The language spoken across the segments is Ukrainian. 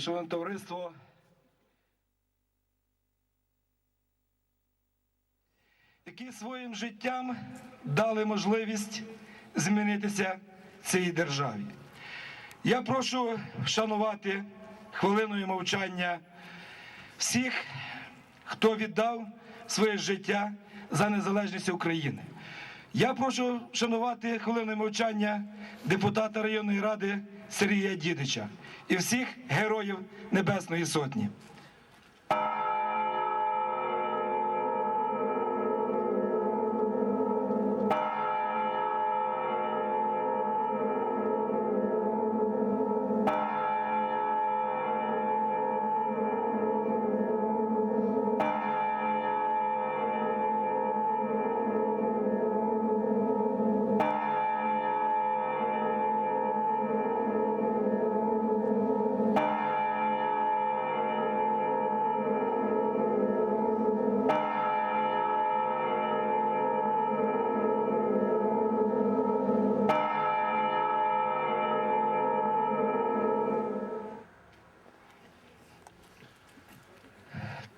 Шановне товариство. Які своїм життям дали можливість змінитися цій державі. Я прошу вшанувати хвилиною мовчання всіх, хто віддав своє життя за незалежність України. Я прошу вшанувати хвилиною мовчання депутата районної ради Сергія Дідича і всіх героїв Небесної Сотні.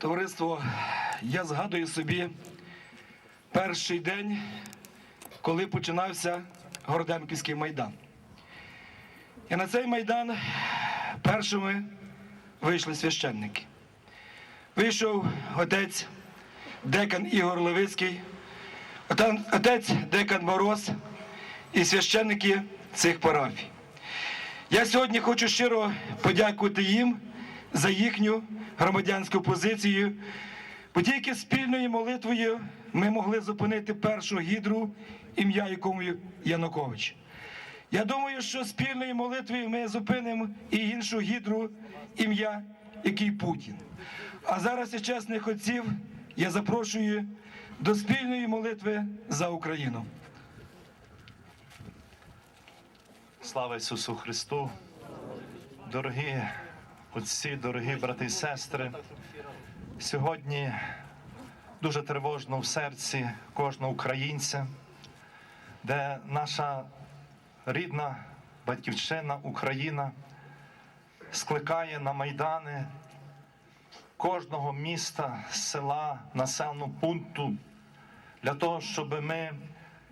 Товариство, я згадую собі перший день, коли починався Городенківський майдан. І на цей майдан першими вийшли священники. Вийшов отець декан Ігор Левицький, отець декан Мороз і священники цих парафій. Я сьогодні хочу щиро подякувати їм за їхню громадянську позицію, бо тільки спільною молитвою ми могли зупинити першу гідру, ім'я якому Янукович. Я думаю, що спільною молитвою ми зупинимо і іншу гідру, ім'я який Путін. А зараз із чесних отців я запрошую до спільної молитви за Україну. Слава Ісусу Христу! Дорогі отці, дорогі брати і сестри, сьогодні дуже тривожно в серці кожного українця, де наша рідна батьківщина Україна скликає на майдани кожного міста, села, населеного пункту для того, щоб ми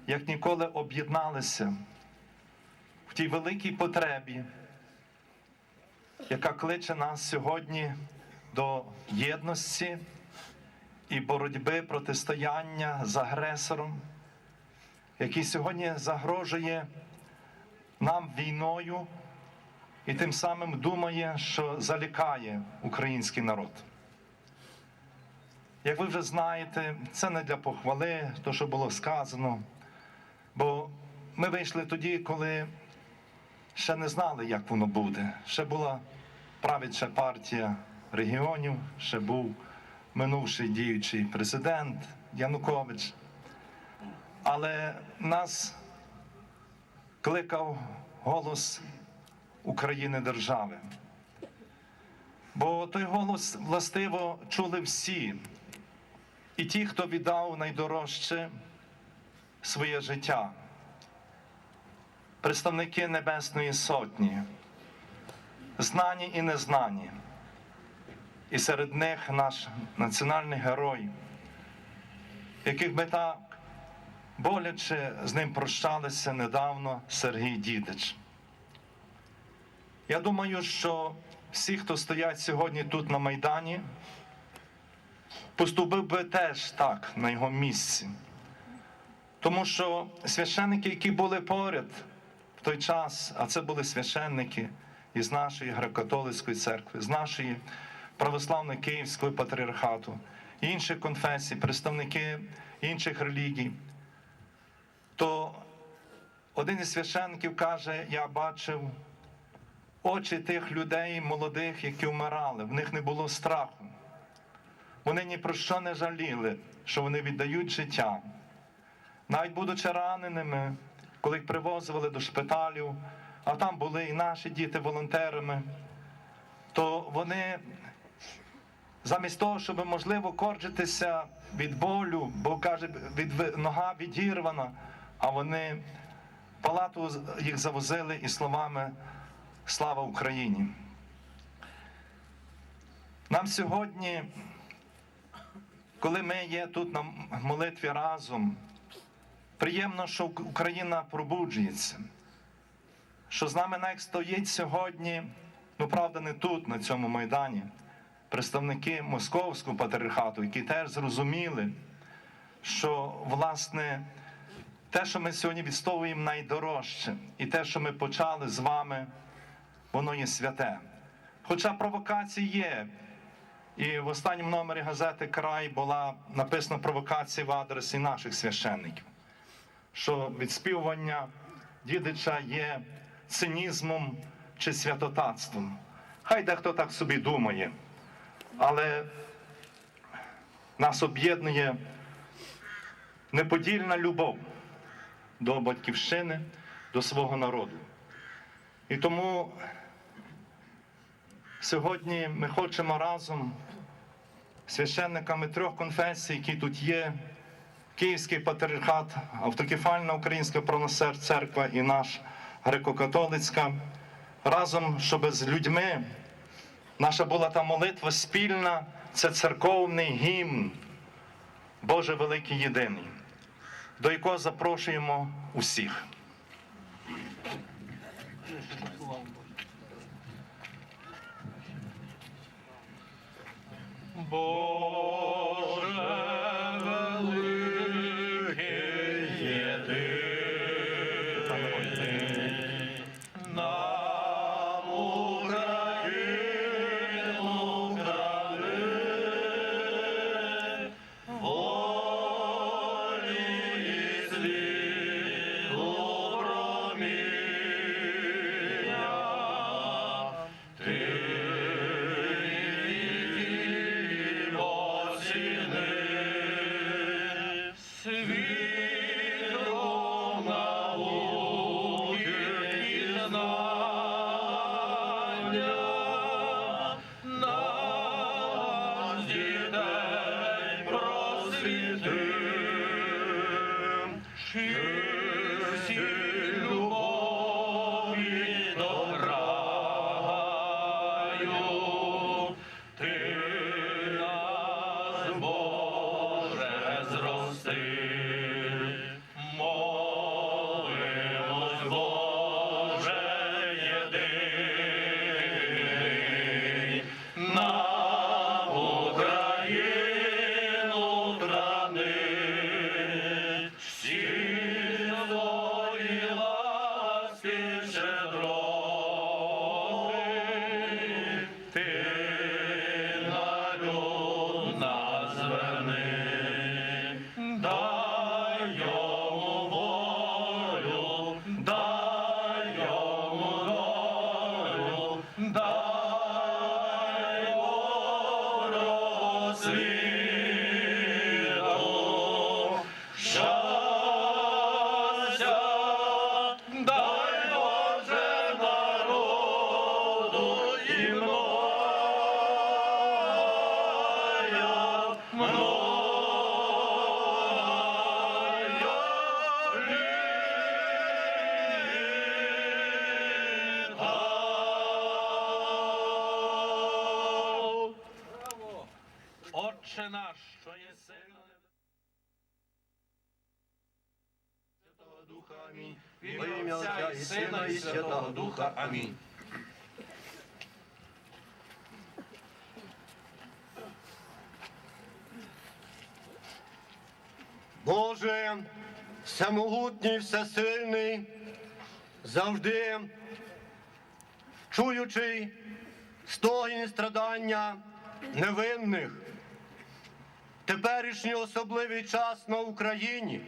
як ніколи об'єдналися в тій великій потребі, яка кличе нас сьогодні до єдності і боротьби протистояння з агресором, який сьогодні загрожує нам війною і тим самим думає, що залякає український народ. Як ви вже знаєте, це не для похвали, то, що було сказано, бо ми вийшли тоді, коли ще не знали, як воно буде. Ще була правяча партія регіонів, ще був минувший діючий президент Янукович. Але нас кликав голос України держави. Бо той голос властиво чули всі, і ті, хто віддав найдорожче своє життя представники Небесної Сотні, знані і незнані. І серед них наш національний герой, яких ми так боляче з ним прощалися недавно Сергій Дідич. Я думаю, що всі, хто стоять сьогодні тут на Майдані, поступив би теж так на його місці. Тому що священники, які були поряд, в той час, а це були священники із нашої греко-католицької церкви, з нашої православної Київської патріархату, інших конфесій, представники інших релігій, то один із священників каже: я бачив очі тих людей молодих, які вмирали, в них не було страху. Вони ні про що не жаліли, що вони віддають життя. Навіть будучи раненими, коли їх привозили до шпиталів, а там були і наші діти волонтерами, то вони замість того, щоб можливо корчитися від болю, бо каже, від нога відірвана, а вони палату їх завозили і словами Слава Україні! Нам сьогодні, коли ми є тут на молитві разом, приємно, що Україна пробуджується, що з нами навіть стоїть сьогодні, ну правда, не тут, на цьому майдані, представники Московського патріархату, які теж зрозуміли, що власне те, що ми сьогодні відстоюємо найдорожче, і те, що ми почали з вами, воно є святе. Хоча провокації є. І в останньому номері газети Край була написана провокація в адресі наших священників, що відспівування дідича є цинізмом чи святотатством. Хай дехто так собі думає, але нас об'єднує неподільна любов до батьківщини, до свого народу. І тому сьогодні ми хочемо разом священниками трьох конфесій, які тут є, Київський патріархат, Автокефальна Українська православна церква і наш греко-католицька, разом, щоб з людьми наша була та молитва спільна, це церковний гімн, Боже великий єдиний, до якого запрошуємо усіх. Боже Духа, амінь. Боже, всемогутній, всесильний, завжди чуючий стогін страдання невинних, теперішній особливий час на Україні.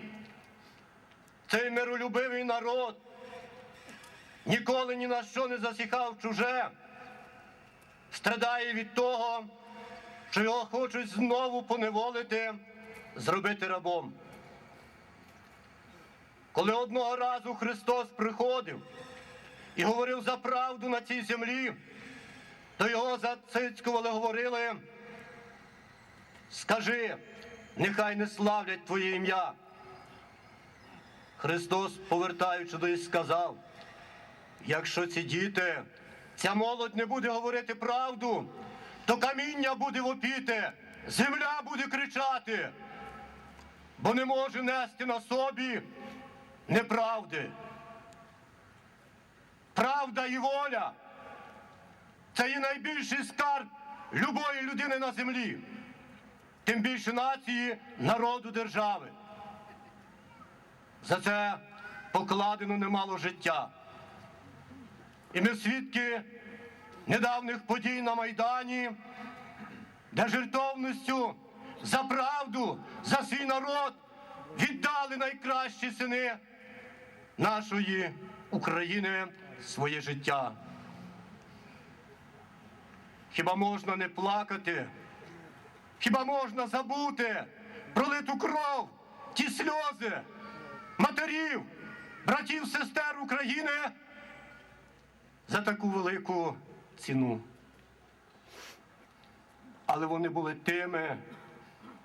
Цей миролюбивий народ ніколи ні на що не засіхав чуже, страдає від того, що його хочуть знову поневолити, зробити рабом. Коли одного разу Христос приходив і говорив за правду на цій землі, то його зацицькували, говорили, скажи, нехай не славлять Твоє ім'я. Христос, повертаючи до їх, сказав, якщо ці діти, ця молодь не буде говорити правду, то каміння буде вопіти, земля буде кричати, бо не може нести на собі неправди. Правда і воля це є найбільший скарб любої людини на землі, тим більше нації, народу, держави. За це покладено немало життя. І ми свідки недавніх подій на Майдані, де жертовністю за правду, за свій народ віддали найкращі сини нашої України своє життя. Хіба можна не плакати? Хіба можна забути пролиту кров, ті сльози матерів, братів, сестер України за таку велику ціну? Але вони були тими,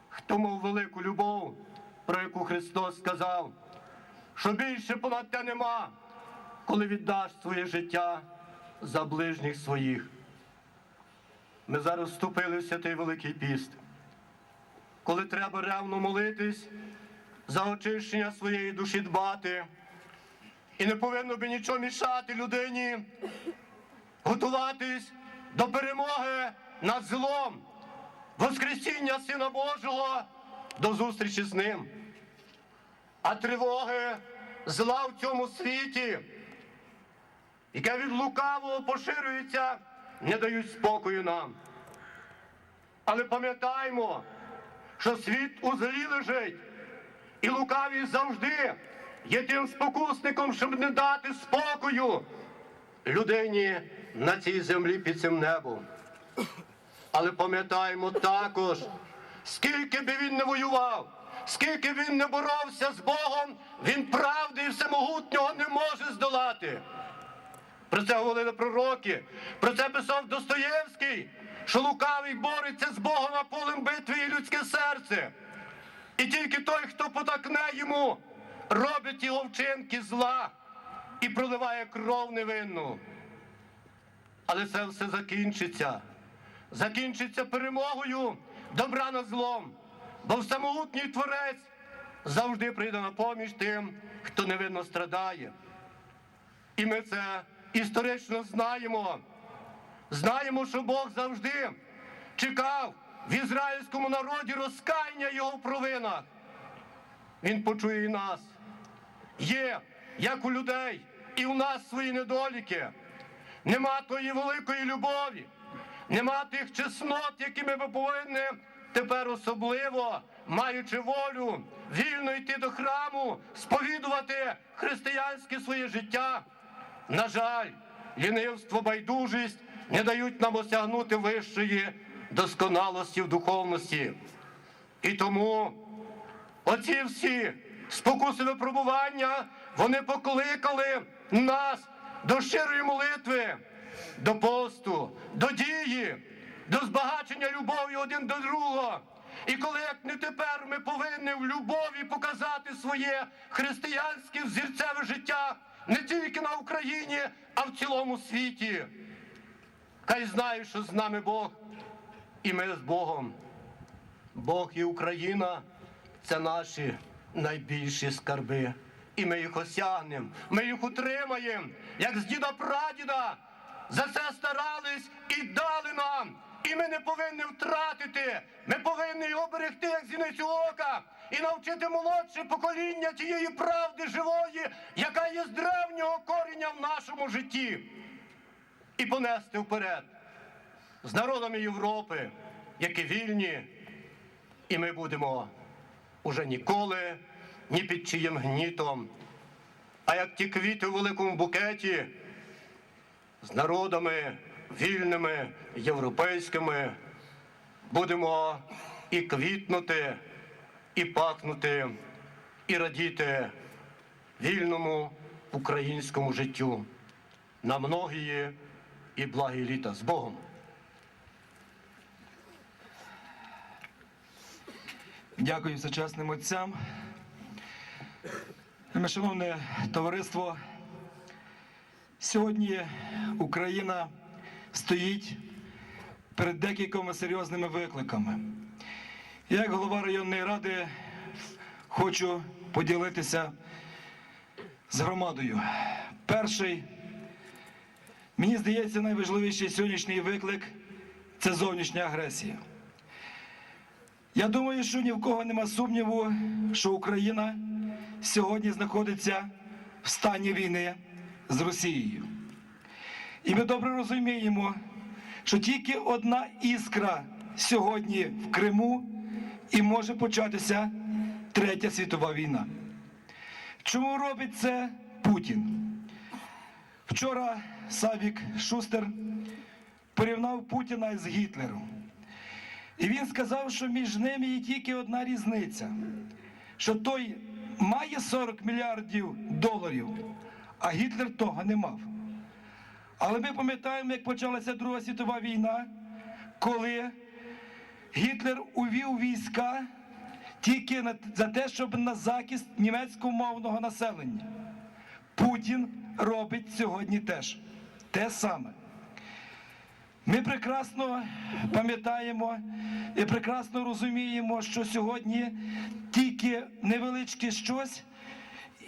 хто мав велику любов, про яку Христос сказав, що більше понад те нема, коли віддаш своє життя за ближніх своїх. Ми зараз вступили в святий Великий піст, коли треба ревно молитись, за очищення своєї душі дбати. І не повинно би нічого мішати людині готуватись до перемоги над злом, Воскресіння Сина Божого до зустрічі з ним. А тривоги зла в цьому світі, яке від лукавого поширюється, не дають спокою нам. Але пам'ятаймо, що світ у злі лежить, і лукавий завжди є тим спокусником, щоб не дати спокою людині на цій землі під цим небом. Але пам'ятаємо також, скільки би він не воював, скільки він не боровся з Богом, він правди і всемогутнього не може здолати. Про це говорили пророки, про це писав Достоєвський, що лукавий бореться з Богом на полем битви і людське серце. І тільки той, хто потакне йому, робить його вчинки зла і проливає кров невинну. Але це все закінчиться. Закінчиться перемогою добра над злом, бо всемогутній творець завжди прийде на поміж тим, хто невинно страдає. І ми це історично знаємо. Знаємо, що Бог завжди чекав в ізраїльському народі розкаяння його в провинах. Він почує і нас. Є, як у людей, і у нас свої недоліки. Нема тої великої любові, нема тих чеснот, якими ми повинні тепер особливо, маючи волю, вільно йти до храму, сповідувати християнське своє життя. На жаль, лінивство, байдужість не дають нам осягнути вищої досконалості в духовності. І тому оці всі спокуси випробування, вони покликали нас до щирої молитви, до посту, до дії, до збагачення любові один до другого. І коли як не тепер ми повинні в любові показати своє християнське взірцеве життя не тільки на Україні, а в цілому світі. Хай знають, що з нами Бог, і ми з Богом. Бог і Україна це наші найбільші скарби. І ми їх осягнемо, ми їх утримаємо, як з діда прадіда. За це старались і дали нам. І ми не повинні втратити. Ми повинні його берегти, як зіницю ока, і навчити молодше покоління тієї правди живої, яка є з древнього коріння в нашому житті. І понести вперед з народами Європи, які вільні, і ми будемо уже ніколи ні під чиїм гнітом, а як ті квіти у великому букеті з народами вільними, європейськими, будемо і квітнути, і пахнути, і радіти вільному українському життю. На многії і благі літа. З Богом. Дякую всечесним отцям. Шановне товариство, сьогодні Україна стоїть перед декількома серйозними викликами. Я, як голова районної ради, хочу поділитися з громадою. Перший, мені здається, найважливіший сьогоднішній виклик це зовнішня агресія. Я думаю, що ні в кого нема сумніву, що Україна сьогодні знаходиться в стані війни з Росією. І ми добре розуміємо, що тільки одна іскра сьогодні в Криму і може початися Третя світова війна. Чому робить це Путін? Вчора Савік Шустер порівняв Путіна з Гітлером. І він сказав, що між ними є тільки одна різниця, що той має 40 мільярдів доларів, а Гітлер того не мав. Але ми пам'ятаємо, як почалася Друга світова війна, коли Гітлер увів війська тільки за те, щоб на захист німецькомовного населення. Путін робить сьогодні теж те саме. Ми прекрасно пам'ятаємо і прекрасно розуміємо, що сьогодні тільки невеличке щось,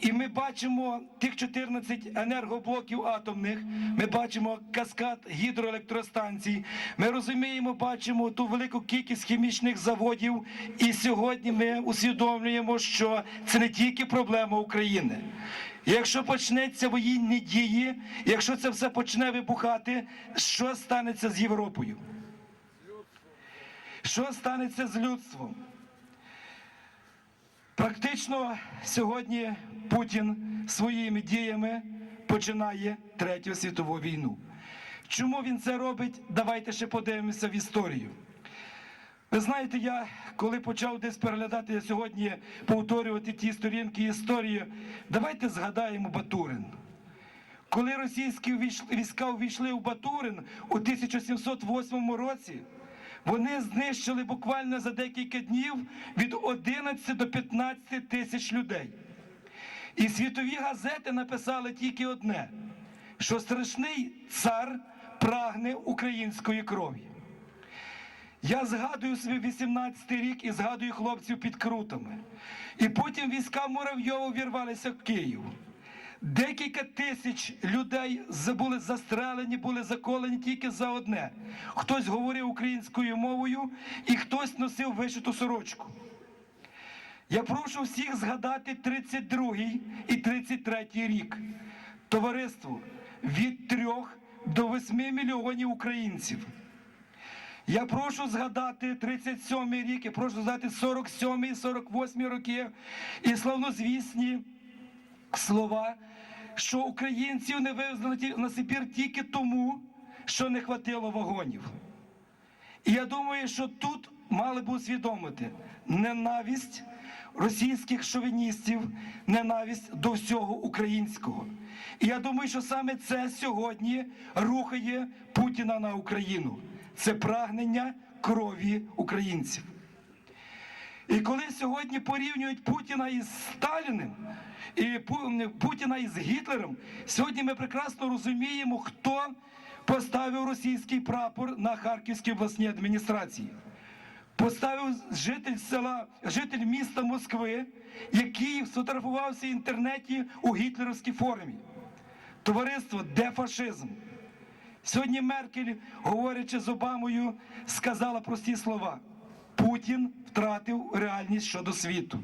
і ми бачимо тих 14 енергоблоків атомних, ми бачимо каскад гідроелектростанцій, ми розуміємо, бачимо ту велику кількість хімічних заводів. І сьогодні ми усвідомлюємо, що це не тільки проблема України. Якщо почнеться воєнні дії, якщо це все почне вибухати, що станеться з Європою? Що станеться з людством? Практично сьогодні Путін своїми діями починає Третю світову війну. Чому він це робить? Давайте ще подивимося в історію. Ви знаєте, я коли почав десь переглядати я сьогодні, повторювати ті сторінки історії, давайте згадаємо Батурин. Коли російські війська увійшли в Батурин у 1708 році, вони знищили буквально за декілька днів від 11 до 15 тисяч людей. І світові газети написали тільки одне: що страшний цар прагне української крові. Я згадую свій 18-й рік і згадую хлопців під крутами. І потім війська Муравйова вірвалися в Київ. Декілька тисяч людей були застрелені, були заколені тільки за одне. Хтось говорив українською мовою і хтось носив вишиту сорочку. Я прошу всіх згадати 32 і 33 рік. Товариство від 3 до 8 мільйонів українців. Я прошу згадати 37 рік, я прошу згадати 47 і 48 роки і славнозвісні слова, що українців не ті- на Сибір тільки тому, що не хватило вагонів. І я думаю, що тут мали б усвідомити ненависть російських шовіністів, ненависть до всього українського. І я думаю, що саме це сьогодні рухає Путіна на Україну. Це прагнення крові українців. І коли сьогодні порівнюють Путіна із Сталіним і Путіна із Гітлером, сьогодні ми прекрасно розуміємо, хто поставив російський прапор на Харківській обласній адміністрації. Поставив житель села, житель міста Москви, який сфотографувався в інтернеті у гітлерівській формі. Товариство, де фашизм? Сьогодні Меркель, говорячи з Обамою, сказала прості слова: Путін втратив реальність щодо світу.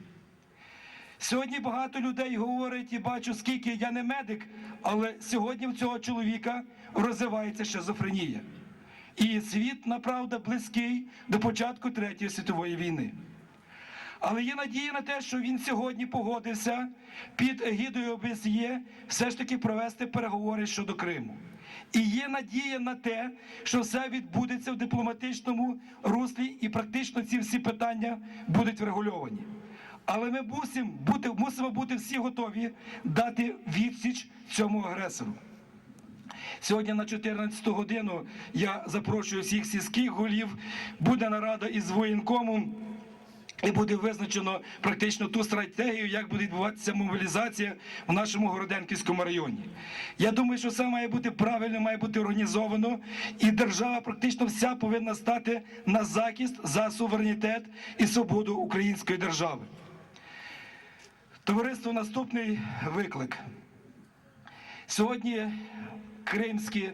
Сьогодні багато людей говорять і бачу, скільки я не медик, але сьогодні в цього чоловіка розвивається шизофренія. І світ, направда, близький до початку Третьої світової війни. Але є надія на те, що він сьогодні погодився під егідою ОБСЄ все ж таки провести переговори щодо Криму. І є надія на те, що все відбудеться в дипломатичному руслі, і практично ці всі питання будуть врегульовані. Але ми мусимо бути, мусимо бути всі готові дати відсіч цьому агресору. Сьогодні на 14 годину я запрошую всіх сільських голів. Буде нарада із воєнкомом. І буде визначено практично ту стратегію, як буде відбуватися мобілізація в нашому Городенківському районі. Я думаю, що це має бути правильно, має бути організовано, і держава практично вся повинна стати на захист за суверенітет і свободу української держави. Товариство, наступний виклик. Сьогодні кримські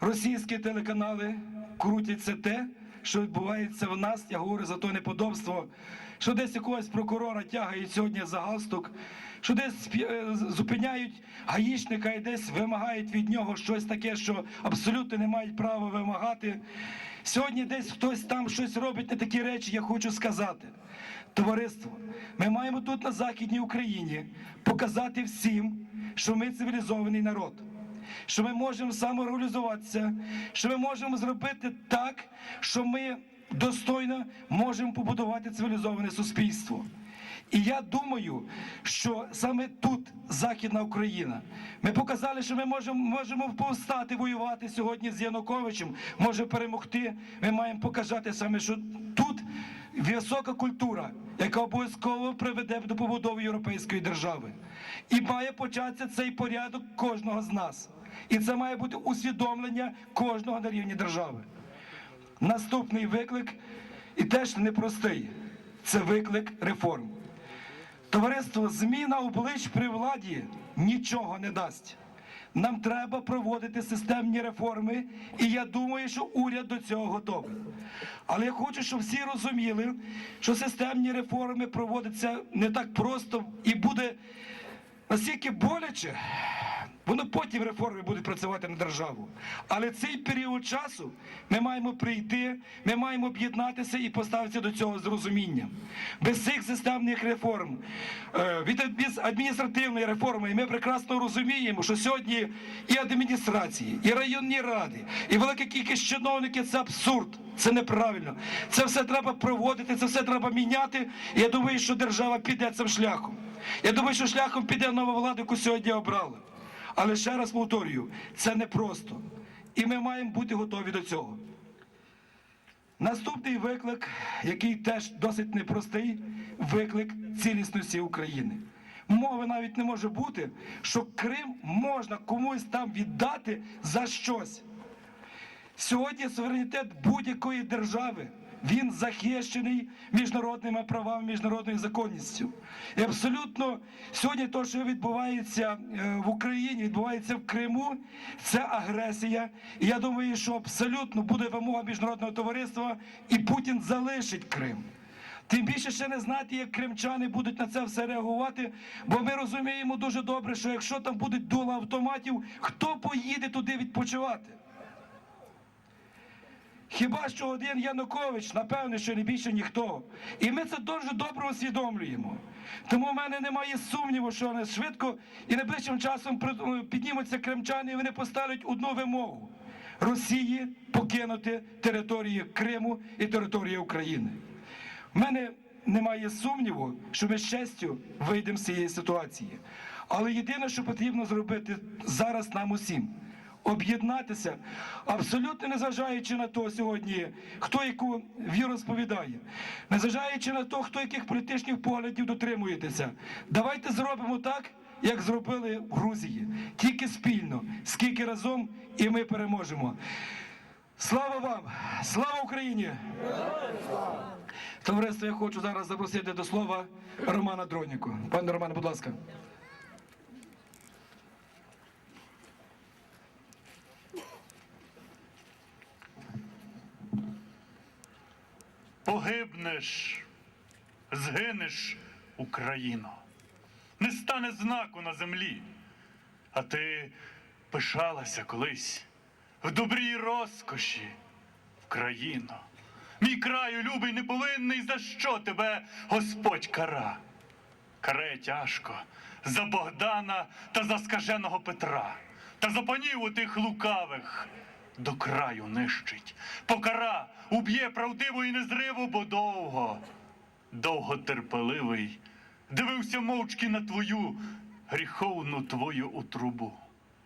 російські телеканали крутять це те, що відбувається в нас. Я говорю за то неподобство, що десь якогось прокурора тягають сьогодні за галстук, що десь е, зупиняють гаїчника і десь вимагають від нього щось таке, що абсолютно не мають права вимагати. Сьогодні десь хтось там щось робить не такі речі, я хочу сказати. Товариство, ми маємо тут на Західній Україні показати всім, що ми цивілізований народ що ми можемо самоорганізуватися, що ми можемо зробити так, що ми достойно можемо побудувати цивілізоване суспільство. І я думаю, що саме тут Західна Україна. Ми показали, що ми можемо, можемо повстати, воювати сьогодні з Януковичем, може перемогти. Ми маємо показати саме, що тут висока культура, яка обов'язково приведе до побудови європейської держави. І має початися цей порядок кожного з нас. І це має бути усвідомлення кожного на рівні держави. Наступний виклик, і теж непростий, це виклик реформ. Товариство, зміна облич при владі нічого не дасть. Нам треба проводити системні реформи, і я думаю, що уряд до цього готовий. Але я хочу, щоб всі розуміли, що системні реформи проводяться не так просто і буде настільки боляче, воно потім реформи будуть працювати на державу. Але цей період часу ми маємо прийти, ми маємо об'єднатися і поставитися до цього з розумінням. Без цих системних реформ, е, від адміністративної реформи, і ми прекрасно розуміємо, що сьогодні і адміністрації, і районні ради, і велика кількість чиновників це абсурд. Це неправильно. Це все треба проводити, це все треба міняти. Я думаю, що держава піде цим шляхом. Я думаю, що шляхом піде нова влада, яку сьогодні обрали. Але ще раз повторюю, це непросто. І ми маємо бути готові до цього. Наступний виклик, який теж досить непростий, виклик цілісності України. Мови навіть не може бути, що Крим можна комусь там віддати за щось. Сьогодні суверенітет будь-якої держави він захищений міжнародними правами, міжнародною законністю. І абсолютно сьогодні те, що відбувається е, в Україні, відбувається в Криму, це агресія. І я думаю, що абсолютно буде вимога міжнародного товариства, і Путін залишить Крим. Тим більше ще не знати, як кримчани будуть на це все реагувати, бо ми розуміємо дуже добре, що якщо там будуть дула автоматів, хто поїде туди відпочивати? Хіба що один Янукович, напевне, що не більше ніхто. І ми це дуже добре усвідомлюємо. Тому в мене немає сумніву, що вони швидко і найближчим часом піднімуться кримчани, і вони поставлять одну вимогу Росії покинути територію Криму і територію України. У мене немає сумніву, що ми з честю вийдемо з цієї ситуації. Але єдине, що потрібно зробити зараз нам усім об'єднатися, абсолютно незважаючи на то сьогодні, хто яку віру сповідає, незважаючи на то, хто яких політичних поглядів дотримуєтеся. Давайте зробимо так, як зробили в Грузії, тільки спільно, скільки разом, і ми переможемо. Слава вам! Слава Україні! Товариство, я хочу зараз запросити до слова Романа Дроніку. Пане Романе, будь ласка. Погибнеш, згинеш, Україно. Не стане знаку на землі, а ти пишалася колись в добрій розкоші, Україно. Мій краю любий неповинний, за що тебе Господь кара? Каре тяжко за Богдана та за скаженого Петра, та за панів у тих лукавих до краю нищить. Покара уб'є правдиво і незриво, бо довго, довго терпеливий, дивився мовчки на твою гріховну твою утрубу.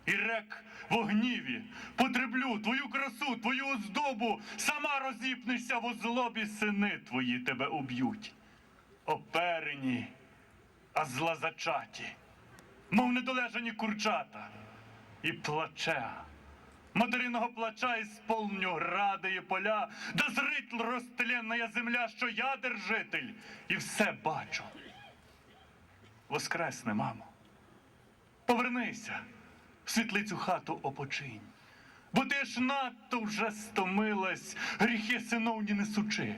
І рек в гніві, потреблю твою красу, твою оздобу, сама розіпнешся в озлобі, сини твої тебе уб'ють. Оперені, а злазачаті, мов недолежані курчата, і плаче. Материного плача і сполню гради і поля, да зритл розтеленная земля, що я держитель, і все бачу. Воскресне, мамо. Повернися в світлицю хату опочинь, бо ти ж надто вже стомилась, гріхи синовні несучи.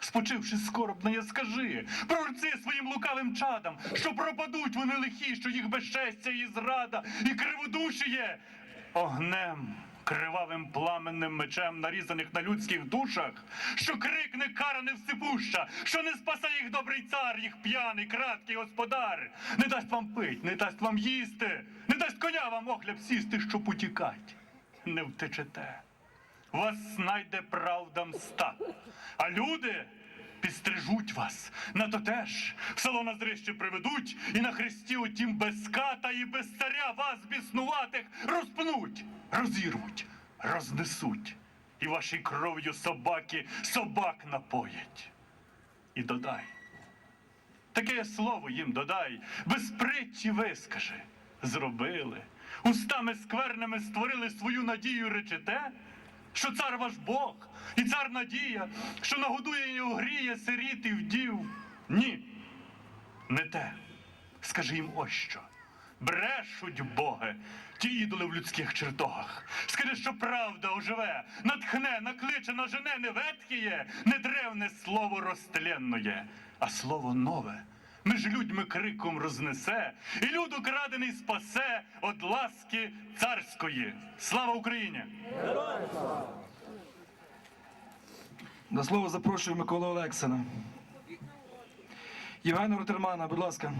Спочивши скорбно, я скажи, прорці своїм лукавим чадам, що пропадуть вони лихі, що їх безчестя і зрада, і криводушіє огнем, кривавим пламенним мечем, нарізаних на людських душах, що крикне кара невсипуща, що не спасе їх добрий цар, їх п'яний, краткий господар, не дасть вам пить, не дасть вам їсти, не дасть коня вам охляб сісти, щоб утікать. Не втечете вас знайде правда мста. А люди підстрижуть вас, на то теж в село на зрище приведуть, і на хресті отім без ката і без царя вас біснуватих розпнуть, розірвуть, рознесуть, і вашій кров'ю собаки собак напоять. І додай. Таке слово їм додай, без притчі вискажи. Зробили. Устами скверними створили свою надію речете, що цар ваш Бог, і цар надія, що нагодує і огріє сиріт і вдів. Ні, не те. Скажи їм ось що. Брешуть боги, ті ідоли в людських чертогах. Скажи, що правда оживе, натхне, накличе, нажене, не ветхіє, не древне слово розтленноє, а слово нове. Між людьми криком рознесе, і люд украдений спасе од ласки царської. Слава Україні! До слова запрошую Миколу Олексина. Євгена Ротермана, будь ласка.